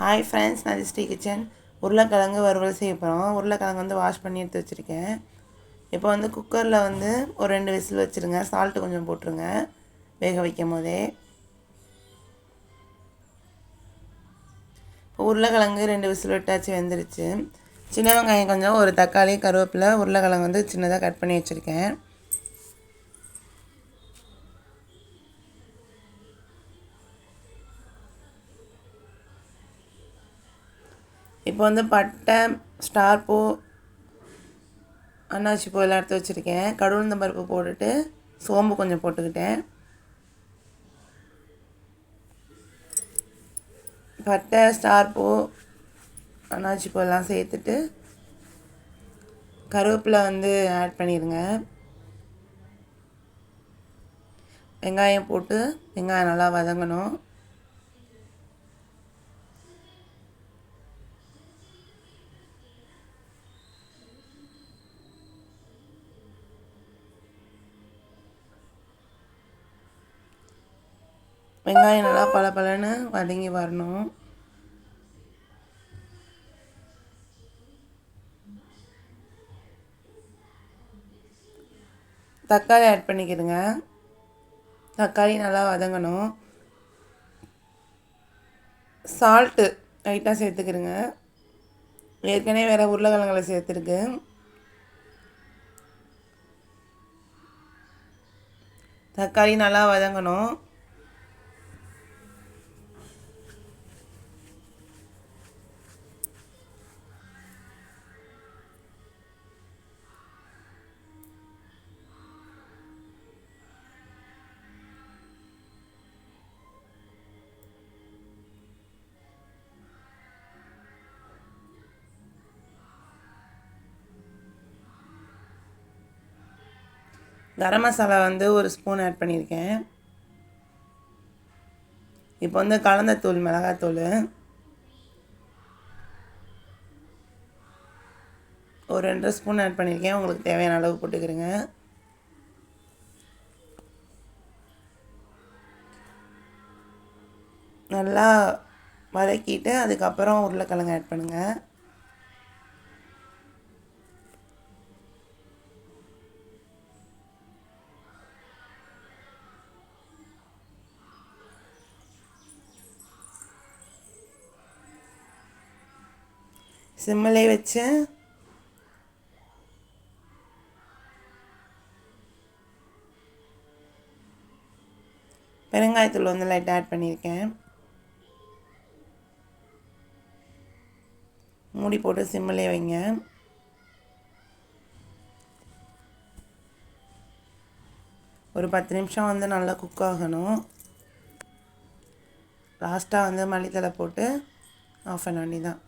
Hi friends நான் Sri kitchen. உருளைக்கிழங்கு வறுவல் செய்ய போகிறோம் உருளைக்கிழங்கு வந்து வாஷ் பண்ணி எடுத்து வச்சுருக்கேன். இப்போ வந்து குக்கரில் வந்து ஒரு ரெண்டு விசில் வச்சுருங்க. சால்ட்டு கொஞ்சம் போட்டுருங்க. வேக வைக்கும் போதே. இப்போ உருளைக்கிழங்கு ரெண்டு விசில் விட்டாச்சு வெந்துருச்சு. சின்ன வெங்காயம் கொஞ்சம் ஒரு தக்காளி கருவேப்பிலை உருளைக்கிழங்கு வந்து சின்னதாக கட் பண்ணி வச்சுருக்கேன். இப்போ வந்து பட்டை ஸ்டார் பூ அன்னாச்சி பூ எல்லாம் எடுத்து வச்சுருக்கேன். கடுகுந்த பருப்பு போட்டுட்டு சோம்பு கொஞ்சம் போட்டுக்கிட்டேன். பட்டை ஸ்டார் பூ அன்னாச்சி பூ எல்லாம் சேர்த்துட்டு கருவேப்பிலை வந்து ஆட் பண்ணிடுங்க. வெங்காயம் போட்டு வெங்காயம் நல்லா வதங்கணும். வெங்காயம் நல்லா பல பலன்னு வதங்கி வரணும். தக்காளி ஆட் பண்ணிக்கிடுங்க. தக்காளி நல்லா வதங்கணும். சால்ட்டு லைட்டாக சேர்த்துக்கிடுங்க. ஏற்கனவே வேறு உருளைக்கிழங்குல சேர்த்துருக்கு. தக்காளி நல்லா வதங்கணும். கரம் மசாலா வந்து ஒரு ஸ்பூன் ஆட் பண்ணியிருக்கேன். இப்போ வந்து கலந்த தூள் மிளகாத்தூள். ஒரு ரெண்டரை ஸ்பூன் ஆட் பண்ணியிருக்கேன். உங்களுக்கு தேவையான அளவு போட்டுக்கிறேங்க. நல்லா வதக்கிட்டு அதுக்கப்புறம் உருளைக்கிழங்கு ஆட் பண்ணுங்கள் சிம்மிலே வச்சு. பெருங்காயத்தூள் வந்து லைட்டாக ஆட் பண்ணியிருக்கேன். மூடி போட்டு சிம்மிலே வைங்க. ஒரு பத்து நிமிஷம் வந்து நல்லா குக் ஆகணும். லாஸ்ட்டாக வந்து மல்லித்தலை போட்டு ஆஃப் பண்ண தான்